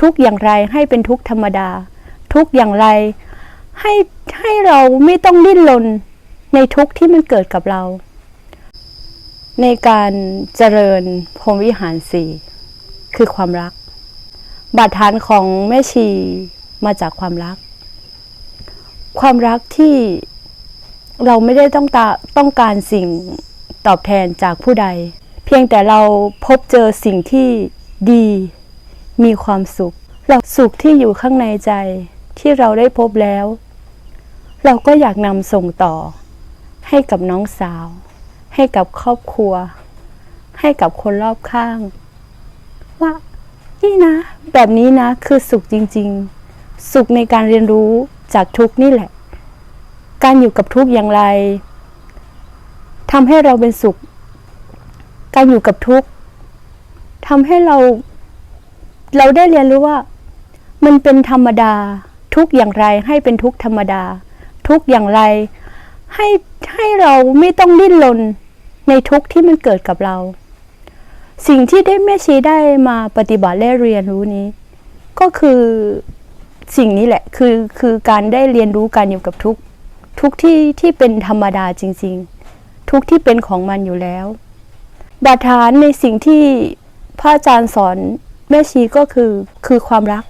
ทุกอย่างไรให้เป็นทุกธรรมดา ทุกอย่างไรให้ให้เราไม่ต้องดิ้นรนในทุกที่มันเกิดกับเรา ในการเจริญพรมวิหารสี่คือความรัก บาดฐานของแม่ชีมาจากความรัก ความรักที่เราไม่ได้ต้องตาต้องการสิ่งตอบแทนจากผู้ใด เพียงแต่เราพบเจอสิ่งที่ดี มีความสุข เราสุขที่อยู่ข้างในใจที่เราได้พบแล้ว เราก็อยากนำส่งต่อ ให้กับน้องสาว ให้กับครอบครัว ให้กับคนรอบข้าง ว่า นี่นะ แบบนี้นะคือสุขจริง ๆ สุขในการเรียนรู้จากทุกนี่แหละ การอยู่กับทุกอย่างไรทำให้เราเป็นสุข การอยู่กับทุกทำให้เรา เราได้เรียนรู้ว่า มันเป็นธรรมดา ทุกอย่างไรให้เป็นทุกธรรมดา ทุกอย่างไร ให้ให้เราไม่ต้องดิ้นรนในทุกที่มันเกิดกับเรา สิ่งที่ได้แม่ชีได้มาปฏิบัติและเรียนรู้นี้ ก็คือสิ่งนี้แหละคือคือการได้เรียนรู้การอยู่กับทุกทุกที่ที่เป็นธรรมดาจริง ๆ ทุกที่เป็นของมันอยู่แล้ว บาดฐานในสิ่งที่พระอาจารย์สอน แม่ชีก็คือคือความรัก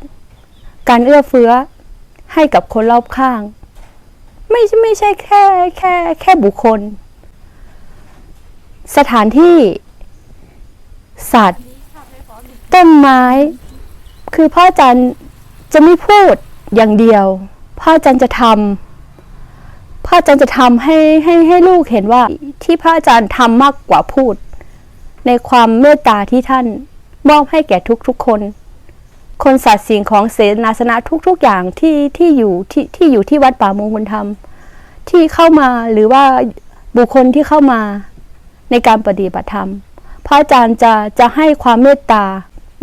การเอื้อเฟื้อให้กับคนรอบข้าง ไม่ใช่ไม่ใช่แค่แค่แค่บุคคล สถานที่ สัตว์ ต้นไม้ คือพระอจารย์จะไม่พูดอย่างเดียวพระอจารย์จะทำพระอาจารย์จะทำให้ให้ให้ลูกเห็นว่าที่พระอาจารย์ทำมากกว่าพูด ในความเมตตาที่ท่าน มอบให้แก่ทุกๆคน คนสัตว์สิ่งของเสนาสนะทุกๆอย่างที่ที่อยู่ที่ที่อยู่ที่วัดป่ามงคลธรรม ที่เข้ามาหรือว่าบุคคลที่เข้ามาในการปฏิบัติธรรม พระอาจารย์จะจะให้ความเมตตา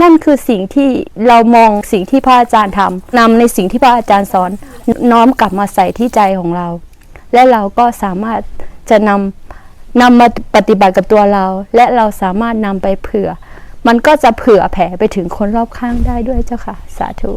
นั่นคือสิ่งที่เรามองสิ่งที่พระอาจารย์ทำนำในสิ่งที่พระอาจารย์สอนน้อมกลับมาใส่ที่ใจของเรา และเราก็สามารถจะนำนำมาปฏิบัติกับตัวเรา และเราสามารถนำไปเผื่อ มันก็จะเผื่อแผ่ไปถึงคนรอบข้างได้ด้วยเจ้าค่ะ สาธุ